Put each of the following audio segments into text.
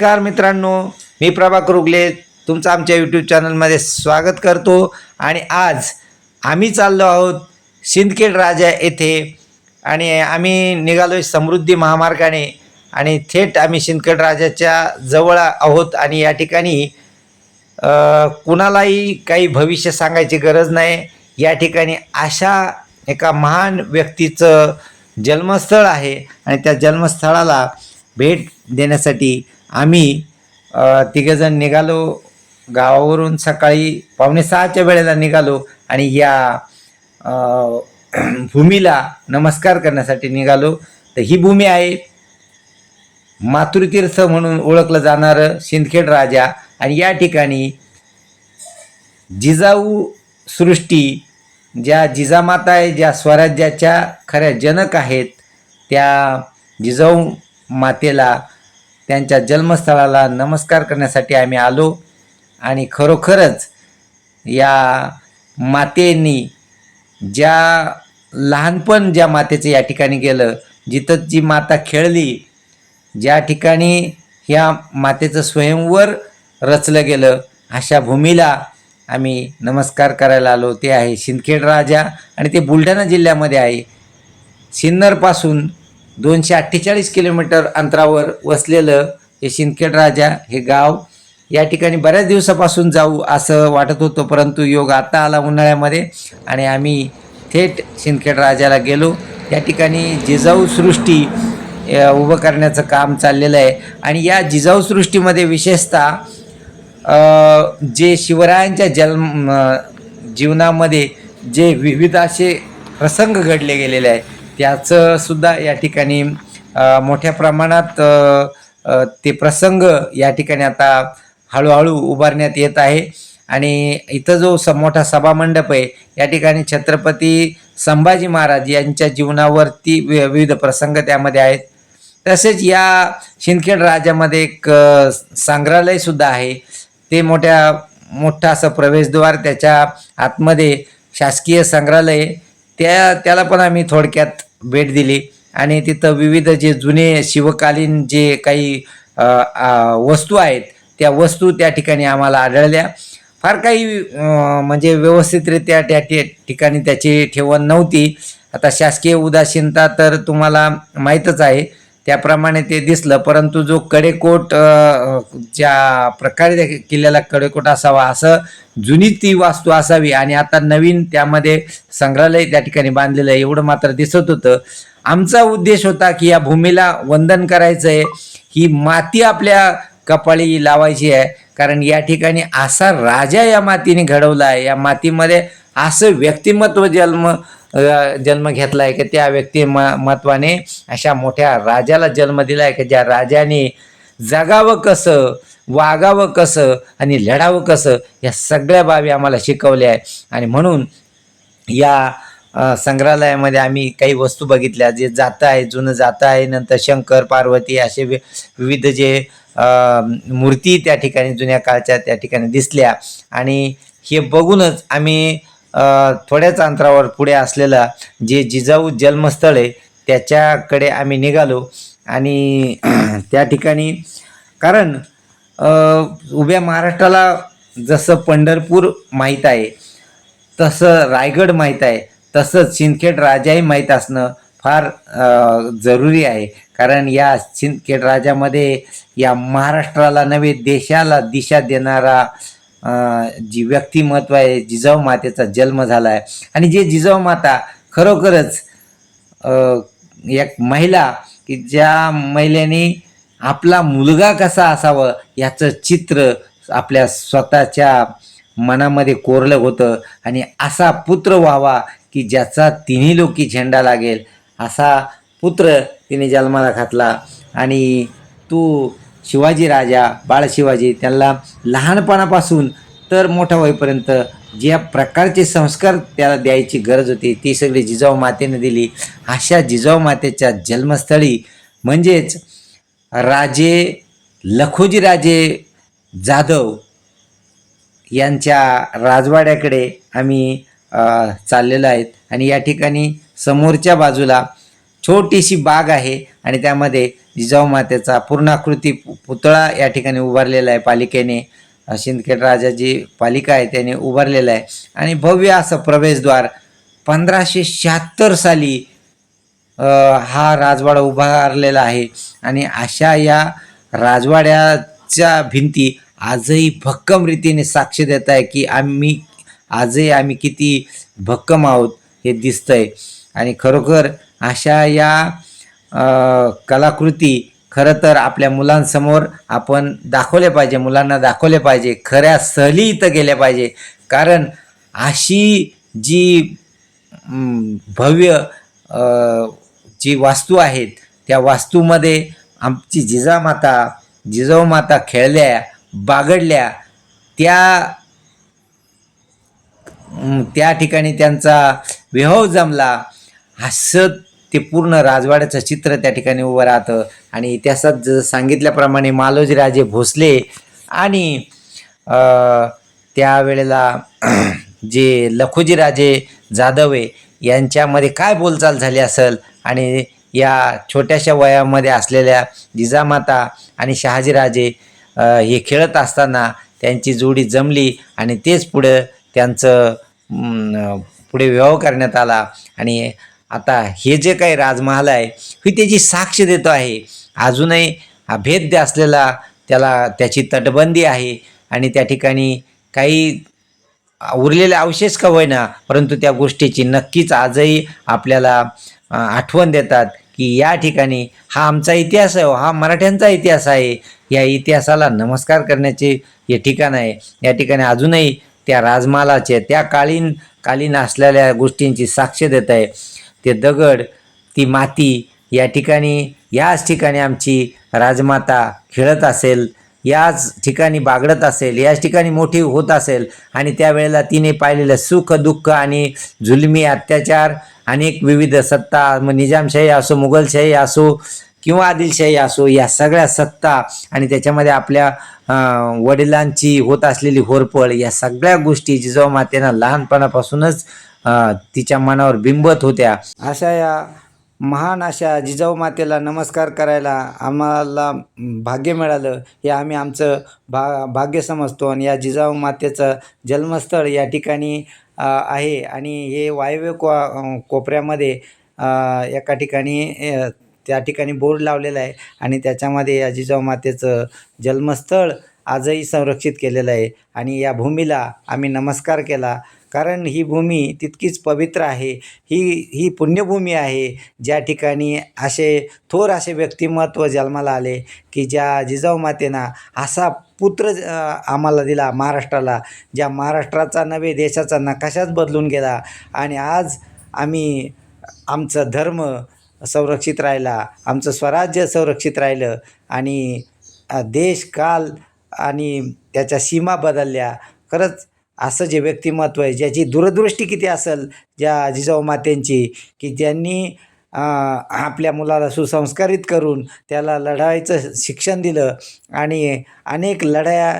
नमस्कार मित्रांनो मी प्रभाकर रुगले तुमचं आमच्या यूट्यूब चॅनलमध्ये स्वागत करतो. आणि आज आम्ही चाललो आहोत सिंदखेड राजा येथे. आणि आम्ही निघालो आहे समृद्धी महामार्गाने. आणि थेट आम्ही सिंदखेड राजाच्या जवळ आहोत. आणि या ठिकाणी कुणालाही काही भविष्य सांगायची गरज नाही. या ठिकाणी अशा एका महान व्यक्तीचं जन्मस्थळ आहे. आणि त्या जन्मस्थळाला भेट देण्यासाठी आम्ही तिघेजण निघालो. गावावरून सकाळी पावणे सहाच्या वेळेला निघालो आणि या भूमीला नमस्कार करण्यासाठी निघालो. तर ही भूमी आहे मातृतीर्थ म्हणून ओळखलं जाणारं सिंदखेड राजा आणि या ठिकाणी जिजाऊ सृष्टी ज्या जिजामाता आहे ज्या स्वराज्याच्या खऱ्या जनक आहेत त्या जिजाऊ मातेला त्यांच्या जन्मस्थळाला नमस्कार करण्यासाठी आम्ही आलो. आणि खरोखरच या मातेनी ज्या लहानपण ज्या मातेचं या ठिकाणी गेलं जिथं जी माता खेळली ज्या ठिकाणी ह्या मातेचं स्वयंवर रचलं गेलं अशा भूमीला आम्ही नमस्कार करायला आलो. ते आहे सिंदखेड राजा आणि ते बुलढाणा जिल्ह्यामध्ये आहे. सिन्नरपासून दोनशे अठ्ठेचाळीस किलोमीटर अंतरावर वसलेलं हे सिंदखेड राजा हे गाव या ठिकाणी बऱ्याच दिवसापासून जाऊ असं वाटत होतं परंतु योग आता आला उन्हाळ्यामध्ये आणि आम्ही थेट सिंदखेड राजाला गेलो. या ठिकाणी जिजाऊ सृष्टी उभं करण्याचं काम चाललेलं आहे. आणि या जिजाऊ सृष्टीमध्ये विशेषतः जे शिवरायांच्या जन्म जीवनामध्ये जे विविध असे प्रसंग घडले गेलेले आहे त्याचं सुद्धा या ठिकाणी मोठ्या प्रमाणात ते प्रसंग या ठिकाणी आता हळूहळू उभारण्यात येत आहे. आणि इथं जो स मोठा सभामंडप आहे या ठिकाणी छत्रपती संभाजी महाराज यांच्या जीवनावरती वि- विविध प्रसंग त्यामध्ये आहेत. तसेच या शिंदखेड राजामध्ये एक संग्रहालयसुद्धा आहे. ते मोठ्या मोठा असं प्रवेशद्वार त्याच्या आतमध्ये शासकीय संग्रहालय त्या त्याला पण आम्ही थोडक्यात भेट दिली. आणि तिथं विविध जे जुने शिवकालीन जे काही वस्तू आहेत त्या वस्तू त्या ठिकाणी आम्हाला आढळल्या. फार काही म्हणजे व्यवस्थितरित्या त्या त्या ठिकाणी त्याची ठेवण नव्हती. आता शासकीय उदासीनता तर तुम्हाला माहीतच आहे. त्याप्रमाणे ते दिसलं परंतु जो कडेकोट ज्या प्रकारे त्या किल्ल्याला कडेकोट असावा असं जुनी ती वास्तू असावी आणि आता नवीन त्यामध्ये संग्रहालय त्या ठिकाणी बांधलेलं आहे एवढं मात्र दिसत होतं. आमचा उद्देश होता की या भूमीला वंदन करायचं आहे ही माती आपल्या कपाळी लावायची आहे कारण या ठिकाणी असा राजा या मातीने घडवला आहे. या मातीमध्ये असं व्यक्तिमत्व जन्म जन्म घेतला आहे की त्या व्यक्ती महत्वाने अशा मोठ्या राजाला जन्म दिला आहे की ज्या राजाने जगावं कसं वागावं कसं आणि लढावं कसं या सगळ्या बाबी आम्हाला शिकवल्या आहे. आणि म्हणून या संग्रहालयामध्ये आम्ही काही वस्तू बघितल्या जे जातं आहे जुनं जातं आहे नंतर शंकर पार्वती असे वि- विविध जे मूर्ती त्या ठिकाणी जुन्या काळच्या त्या ठिकाणी दिसल्या. आणि हे बघूनच आम्ही थोड्याच अंतरावर पुढे असलेलं जे जिजाऊ जन्मस्थळ आहे त्याच्याकडे आम्ही निघालो. आणि त्या ठिकाणी कारण उभ्या महाराष्ट्राला जसं पंढरपूर माहीत आहे तसं रायगड माहीत आहे तसंच सिंदखेड राजाही माहीत असणं फार जरूरी जरुरी आहे. कारण या सिंदखेड राजामध्ये या महाराष्ट्राला नव्हे देशाला दिशा देणारा जी व्यक्तिमत्व आहे जिजाऊ मातेचा जन्म झाला आहे आणि जे जिजाऊ माता खरोखरच एक महिला की ज्या महिलेने आपला मुलगा कसा असावं याचं चित्र आपल्या स्वतःच्या मनामध्ये कोरलं होतं. आणि असा पुत्र व्हावा की ज्याचा तिन्ही लोकी झेंडा लागेल असा पुत्र तिने जन्माला घातला. आणि तू शिवाजी राजा बाळ शिवाजी त्यांना लहानपणापासून तर मोठा होईपर्यंत ज्या प्रकारचे संस्कार त्याला द्यायची गरज होती ती सगळी जिजाऊ मातेने दिली. अशा जिजाऊ मातेच्या जन्मस्थळी म्हणजेच राजे लखोजी राजे जाधव यांच्या राजवाड्याकडे आम्ही चाललेलो आहेत आणि या ठिकाणी समोरच्या बाजूला छोटीशी बाग आहे आणि त्यामध्ये जिजाऊ मातेचा पूर्णाकृती पु- पुतळा या ठिकाणी उभारलेला आहे पालिकेने. शिंदखेड राजा जी पालिका आहे त्याने उभारलेला आहे. आणि भव्य असं प्रवेशद्वार पंधराशे शहात्तर साली हा राजवाडा उभारलेला आहे. आणि अशा या राजवाड्याच्या भिंती आजही भक्कम रीतीने साक्ष देत आहे की आम्ही आजही आम्ही किती भक्कम आहोत हे दिसतंय. आणि खरोखर अशा या कलाकृती खरं तर आपल्या मुलांसमोर आपण दाखवले पाहिजे मुलांना दाखवले पाहिजे खऱ्या सहली इथं गेल्या पाहिजे. कारण अशी जी भव्य जी वास्तू आहेत त्या वास्तूमध्ये आमची जिजामाता जिजाऊमाता खेळल्या बागडल्या त्या त्या ठिकाणी त्यांचा विवाह जमला. असं ते पूर्ण राजवाड्याचं चित्र त्या ठिकाणी उभं राहतं. आणि इतिहासात जसं सांगितल्याप्रमाणे मालोजीराजे भोसले आणि त्यावेळेला जे लखोजीराजे जाधव आहे यांच्यामध्ये काय बोलचाल झाली असेल? आणि या छोट्याशा वयामध्ये असलेल्या जिजामाता आणि शहाजीराजे हे खेळत असताना त्यांची जोडी जमली आणि तेच पुढं त्यांचं पुढे विवाह करण्यात आला. आणि आता हे जे काही राजमहाल आहे ही त्याची साक्ष देतो आहे. अजूनही हा असलेला त्याला त्याची तटबंदी आहे आणि त्या ठिकाणी काही उरलेले अवशेष का होईना परंतु त्या गोष्टीची नक्कीच आजही आपल्याला आठवण देतात की या ठिकाणी हा आमचा इतिहास आहे हो, हा मराठ्यांचा इतिहास आहे. या इतिहासाला नमस्कार करण्याचे हे ठिकाण आहे. या ठिकाणी अजूनही त्या राजमालाचे त्या कालीन कालीन असलेल्या गोष्टींची साक्ष देत आहे. ते दगड ती माती या ठिकाणी याच ठिकाणी आमची राजमाता खेळत असेल याच ठिकाणी बागडत असेल याच ठिकाणी मोठी होत असेल आणि त्यावेळेला तिने पाहिलेलं सुख दुःख आणि जुलमी अत्याचार अनेक विविध सत्ता मग निजामशाही असो मुघलशाही असो किंवा आदिलशाही असो या सगळ्या सत्ता आणि त्याच्यामध्ये आपल्या वडिलांची होत असलेली होरपळ या सगळ्या गोष्टी जिजाऊ मातेनं लहानपणापासूनच तिच्या मनावर बिंबत होत्या. अशा या महान अशा जिजाऊ मातेला नमस्कार करायला आम्हाला भाग्य मिळालं. हे आम्ही आमचं भा भाग्य समजतो आणि या जिजाऊ मातेचं जन्मस्थळ या ठिकाणी आहे. आणि हे वायव्य को कोपऱ्यामध्ये एका ठिकाणी त्या ठिकाणी बोर्ड लावलेला आहे आणि त्याच्यामध्ये या जिजाऊ मातेचं जन्मस्थळ आजही संरक्षित केलेलं आहे. आणि या भूमीला आम्ही नमस्कार केला. कारण ही भूमी तितकीच पवित्र आहे. ही ही पुण्यभूमी आहे. ज्या ठिकाणी असे थोर असे व्यक्तिमत्व जन्माला आले की ज्या जिजाऊ मातेना असा पुत्र आम्हाला दिला महाराष्ट्राला ज्या महाराष्ट्राचा नव्हे देशाचा नकाशाच बदलून गेला. आणि आज आम्ही आमचं धर्म संरक्षित राहिला आमचं स्वराज्य संरक्षित राहिलं आणि देश काल आणि त्याच्या सीमा बदलल्या. खरंच असं जे व्यक्तिमत्व आहे ज्याची दूरदृष्टी किती असेल ज्या जिजाऊ मात्यांची की ज्यांनी आपल्या मुलाला सुसंस्कारित करून त्याला लढायचं शिक्षण दिलं आणि अनेक लढाया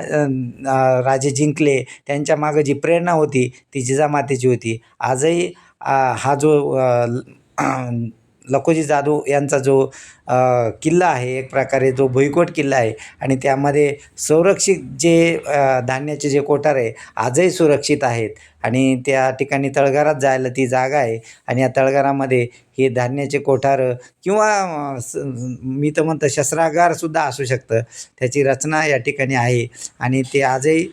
राजे जिंकले त्यांच्या मागं जी प्रेरणा होती ती जिजामातेची होती. आजही हा जो ल- लखोजी जाधव यांचा जो किल्ला आहे एक प्रकारे जो भुईकोट किल्ला आहे आणि त्यामध्ये संरक्षित जे धान्याचे जे कोठार आहे आजही सुरक्षित आहेत. आणि त्या ठिकाणी तळघरात जायला ती जागा आहे आणि या तळघरामध्ये हे धान्याचे कोठार किंवा स- मी तर म्हणतो शस्त्रागारसुद्धा असू शकतं. त्याची रचना या ठिकाणी आहे आणि ते आजही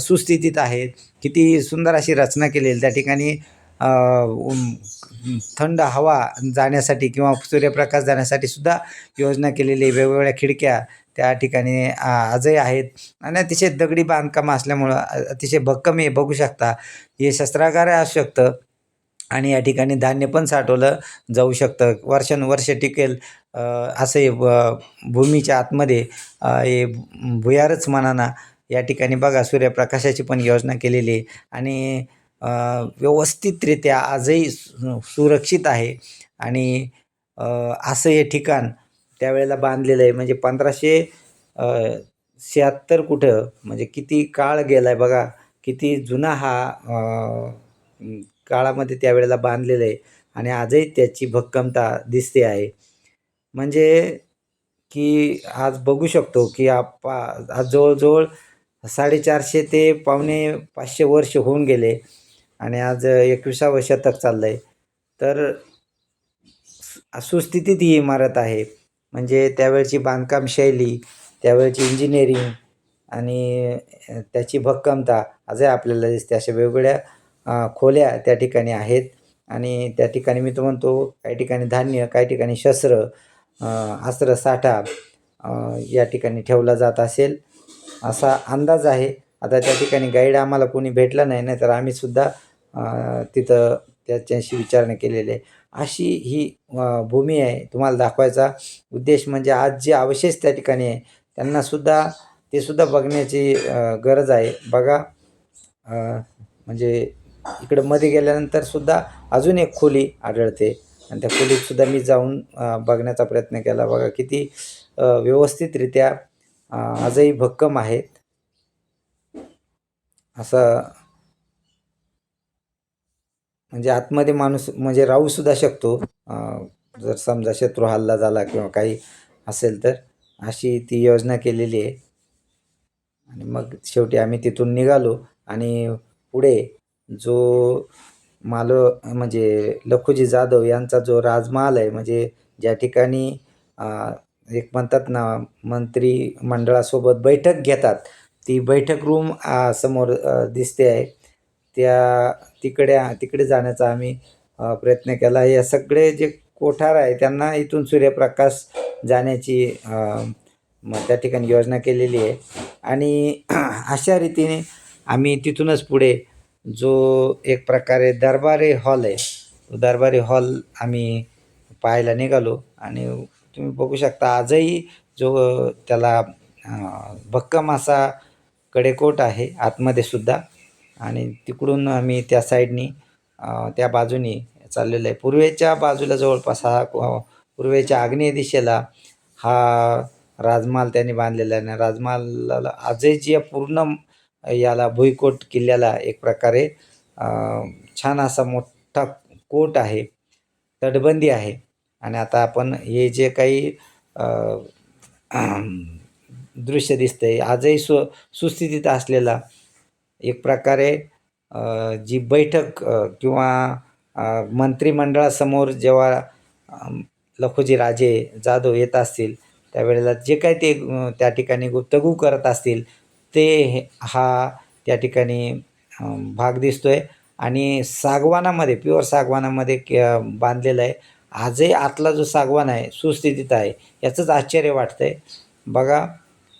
सुस्थितीत आहेत. किती सुंदर अशी रचना केलेली त्या ठिकाणी थंड हवा जाण्यासाठी किंवा सूर्यप्रकाश जाण्यासाठी सुद्धा योजना केलेली वेगवेगळ्या खिडक्या त्या ठिकाणी आजही आहेत. आणि अतिशय दगडी बांधकाम असल्यामुळं अतिशय भक्कम हे बघू शकता हे शस्त्रागार असू शकतं आणि या ठिकाणी धान्य पण साठवलं जाऊ शकतं. वर्षानुवर्ष टिकेल असं हे भूमीच्या आतमध्ये हे भुयारच म्हणाना या ठिकाणी बघा सूर्यप्रकाशाची पण योजना केलेली आहे. आणि व्यवस्थितरित्या आजही सु- सुरक्षित आहे. आणि असं हे ठिकाण त्यावेळेला बांधलेलं आहे. म्हणजे पंधराशे शहात्तर कुठं म्हणजे किती काळ गेला आहे बघा. किती जुना हा काळामध्ये त्यावेळेला बांधलेलं आहे. आणि आजही त्याची भक्कमता दिसते आहे. म्हणजे की आज बघू शकतो की आप आज जवळजवळ साडेचारशे ते पावणे पाचशे वर्ष होऊन गेले. आणि आज एकविसावं शतक चाललं आहे तर सुस्थितीत ही इमारत आहे. म्हणजे त्यावेळची बांधकाम शैली त्यावेळची इंजिनिअरिंग आणि त्याची भक्कमता आजही आपल्याला दिसते. अशा वेगवेगळ्या खोल्या त्या ठिकाणी आहेत. आणि त्या ठिकाणी मी तो म्हणतो काही ठिकाणी धान्य काही ठिकाणी शस्त्र अस्त्र साठा या ठिकाणी ठेवला जात असेल असा अंदाज आहे. आता त्या ठिकाणी गाईड आम्हाला कोणी भेटला नाही नाही तर आम्हीसुद्धा तिथं त्याच्याशी विचारणा केलेली. आहे अशी ही भूमी आहे. तुम्हाला दाखवायचा उद्देश म्हणजे आज जे अवशेष त्या ठिकाणी आहे त्यांनासुद्धा ते सुद्धा बघण्याची गरज आहे. बघा म्हणजे इकडं मध्ये गेल्यानंतर सुद्धा अजून एक खोली आढळते. आणि त्या खोलीत सुद्धा मी जाऊन बघण्याचा प्रयत्न केला. बघा किती व्यवस्थितरित्या आजही भक्कम आहेत. असं म्हणजे आतमध्ये माणूस म्हणजे राहूसुद्धा शकतो. जर समजा शत्रू हल्ला झाला किंवा काही असेल तर अशी ती योजना केलेली आहे. आणि मग शेवटी आम्ही तिथून निघालो आणि पुढे जो मालो म्हणजे लखुजी जाधव यांचा जो राजमहाल आहे म्हणजे ज्या ठिकाणी एक म्हणतात ना मंत्री मंडळासोबत बैठक घेतात ती बैठक रूम समोर दिसते आहे. त्या तिकडे तिकडे जाण्याचा आम्ही प्रयत्न केला. या सगळे जे कोठार आहे त्यांना इथून सूर्यप्रकाश जाण्याची त्या ठिकाणी योजना केलेली आहे. आणि अशा रीतीने आम्ही तिथूनच पुढे जो एक प्रकारे दरबारी हॉल आहे तो दरबारी हॉल आम्ही पाहायला निघालो. आणि तुम्ही बघू शकता आजही जो त्याला भक्कम असा कडेकोट आहे आतमध्ये सुद्धा आणि तिकडून आम्ही त्या साईडनी त्या बाजूनी चाललेलं आहे. पूर्वेच्या बाजूला जवळपास हा पूर्वेच्या आग्नेय दिशेला हा राजमहाल त्यांनी बांधलेला आहे. आणि राजमहालाला आजही जे पूर्ण याला भुईकोट किल्ल्याला एक प्रकारे छान असा मोठा कोट आहे तटबंदी आहे. आणि आता आपण हे जे काही दृश्य दिसतंय आजही सु सुस्थितीत असलेला एक प्रकारे जी बैठक किंवा मंत्रिमंडळासमोर जेव्हा लखोजी राजे जाधव येत असतील त्यावेळेला जे काय ते त्या ठिकाणी गुप्तगू करत असतील ते हे हा त्या ठिकाणी भाग दिसतो आहे आणि सागवानामध्ये प्युअर सागवानामध्ये क बांधलेलं आहे. आजही आतला जो सागवान आहे सुस्थितीत आहे याचंच आश्चर्य वाटतं आहे बघा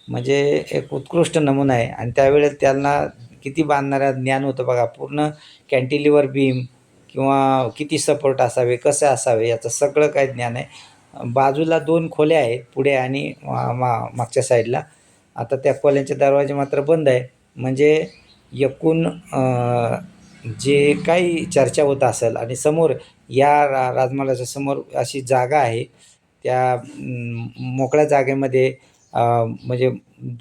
म्हणजे एक उत्कृष्ट नमुना आहे. आणि त्यावेळेस त्यांना किती बांधणाऱ्या ज्ञान होतं बघा. पूर्ण कॅन्टिलिव्हर बीम किंवा किती सपोर्ट असावे कसे असावे याचं सगळं काही ज्ञान आहे. बाजूला दोन खोल्या आहेत पुढे आणि मा मा- मागच्या साईडला आता त्या खोल्यांचे दरवाजे मात्र बंद आहे. म्हणजे एकूण जे काही चर्चा होत असेल आणि समोर या रा राजमहालाच्या समोर अशी जागा आहे त्या मोकळ्या जागेमध्ये म्हणजे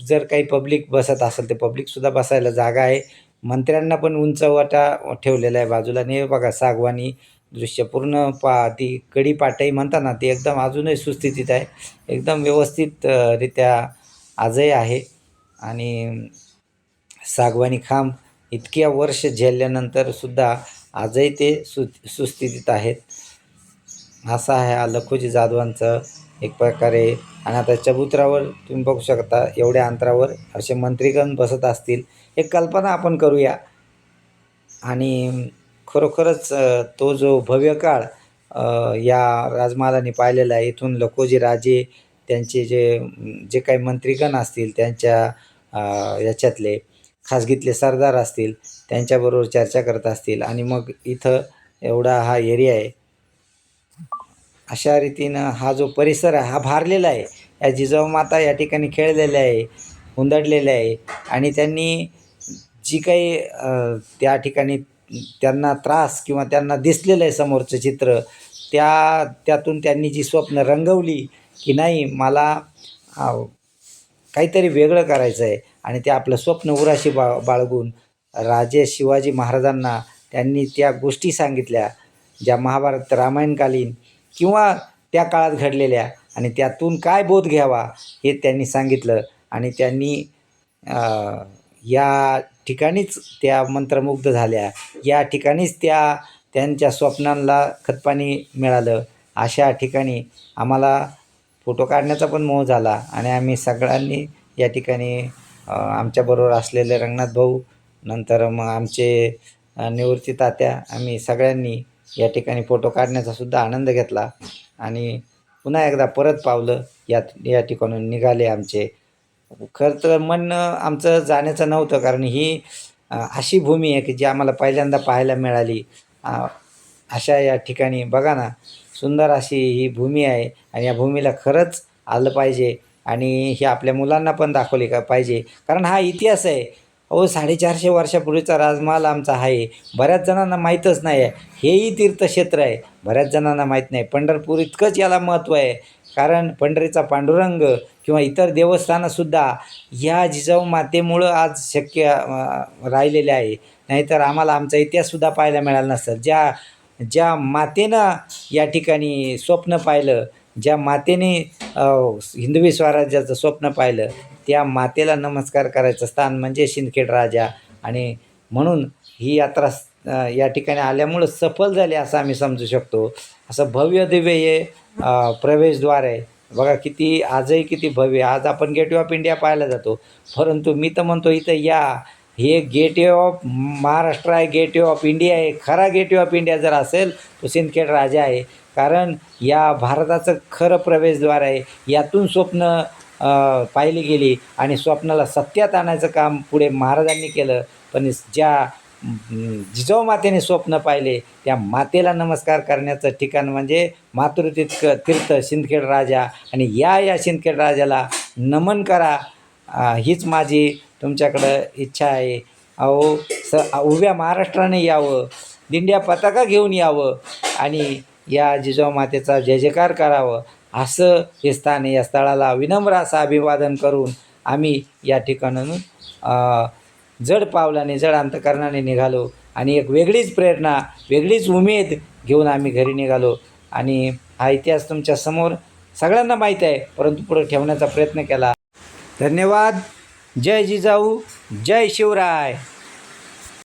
जर काही पब्लिक बसत असेल तर पब्लिकसुद्धा बसायला जागा आहे. मंत्र्यांना पण उंचवटा ठेवलेला आहे बाजूला. आणि हे बघा सागवानी दृश्य पूर्ण पा ती कडी म्हणतात ना ती एकदम अजूनही सुस्थितीत आहे. एकदम व्यवस्थितरित्या आजही आहे. आणि सागवानी खांब इतक्या वर्ष झेलल्यानंतरसुद्धा आजही ते सु सुस्थितीत आहेत. असा आहे लखोजी जाधवांचं एक प्रकारे आणि आता चबुतरावर तुम्ही बघू शकता एवढ्या अंतरावर असे मंत्रीगण बसत असतील. एक कल्पना आपण करूया. आणि खरोखरच तो जो भव्य काळ या राजमहालाने पाहिलेला आहे इथून लखोजी राजे त्यांचे जे जे काही मंत्रीगण असतील त्यांच्या याच्यातले खासगीतले सरदार असतील त्यांच्याबरोबर चर्चा करत असतील. आणि मग इथं एवढा हा एरिया आहे अशा रीतीनं हा जो परिसर आहे हा भारलेला आहे. या जिजाऊ माता या ठिकाणी खेळलेल्या आहे हुंदडलेल्या आहे. आणि त्यांनी जी काही त्या ठिकाणी त्यांना त्रास किंवा त्यांना दिसलेलं आहे समोरचं चित्र त्या त्यातून त्यांनी जी स्वप्न रंगवली की नाही मला काहीतरी वेगळं करायचं आहे. आणि ते आपलं स्वप्न उराशी बा बाळगून राजे शिवाजी महाराजांना त्यांनी त्या गोष्टी सांगितल्या ज्या महाभारत रामायणकालीन किंवा त्या काळात घडलेल्या आणि त्यातून काय बोध घ्यावा हे त्यांनी सांगितलं. आणि त्यांनी या ठिकाणीच त्या मंत्रमुग्ध झाल्या. या ठिकाणीच त्या त्यांच्या स्वप्नांना खतपाणी मिळालं. अशा ठिकाणी आम्हाला फोटो काढण्याचा पण मोह झाला आणि आम्ही सगळ्यांनी या ठिकाणी आमच्याबरोबर असलेले रंगनाथ भाऊ नंतर मग आमचे निवृत्ती तात्या आम्ही सगळ्यांनी या ठिकाणी फोटो काढण्याचा सुद्धा आनंद घेतला. आणि पुन्हा एकदा परत पावलं. या या ठिकाणून निघाले आमचे. खरं तर मन आमचं जाण्याचं नव्हतं कारण ही अशी भूमी आहे की जी आम्हाला पहिल्यांदा पाहायला मिळाली. अशा या ठिकाणी बघा ना सुंदर अशी ही भूमी आहे आणि या भूमीला खरंच आलं पाहिजे. आणि हे आपल्या मुलांना पण दाखवले का पाहिजे. कारण हा इतिहास आहे. अहो साडेचारशे वर्षापूर्वीचा राजमहाल आमचा आहे. बऱ्याच जणांना माहीतच नाही आहे. हेही तीर्थक्षेत्र आहे. बऱ्याच जणांना माहीत नाही. पंढरपूर इतकंच याला महत्त्व आहे. कारण पंढरीचा पांडुरंग किंवा इतर देवस्थानंसुद्धा या जिजाऊ मातेमुळं आज शक्य राहिलेले आहे. नाहीतर आम्हाला आमचा इतिहाससुद्धा पाहायला मिळाला नसतं ज्या ज्या मातेनं या ठिकाणी स्वप्न पाहिलं ज्या मातेने हिंदवी स्वराज्याचं स्वप्न पाहिलं त्या मातेला नमस्कार करायचं स्थान म्हणजे शिंदखेड राजा. आणि म्हणून ही यात्रा या ठिकाणी आल्यामुळं सफल झाली असं आम्ही समजू शकतो. असं भव्य दिव्य हे प्रवेशद्वार आहे. बघा किती आजही किती भव्य. आज आपण गेटवे ऑफ इंडिया पाहायला जातो. परंतु मी तर म्हणतो इथं या हे गेटवे ऑफ महाराष्ट्र आहे गेटवे ऑफ इंडिया आहे. खरा गेटवे ऑफ इंडिया जर असेल तो सिंदखेड राजा आहे. कारण या भारताचं खरं प्रवेशद्वार आहे. यातून स्वप्न पाहिली गेली आणि स्वप्नाला सत्यात आणायचं काम पुढे महाराजांनी केलं. पण ज्या अं, जिजाऊ मातेने स्वप्न पाहिले त्या मातेला नमस्कार करण्याचं ठिकाण म्हणजे मातृतीर्थ तीर्थ शिंदखेड राजा. आणि या या शिंदखेड राजाला नमन करा. हीच माझी तुमच्याकडं इच्छा आहे. अहो स उभ्या महाराष्ट्राने यावं दिंड्या पताका घेऊन यावं आणि या जिजाऊ मातेचा जय जयकार करावं. असं हे स्थान आहे या स्थळाला विनम्र असं अभिवादन करून आम्ही या ठिकाणाहून जड पावलाने जड अंतकरणाने निघालो आणि एक वेगळीच प्रेरणा वेगळीच उमेद घेऊन आम्ही घरी निघालो. आणि हा इतिहास तुमच्यासमोर सगळ्यांना माहीत आहे परंतु पुढे ठेवण्याचा प्रयत्न केला. धन्यवाद. जय जिजाऊ. जय शिवराय.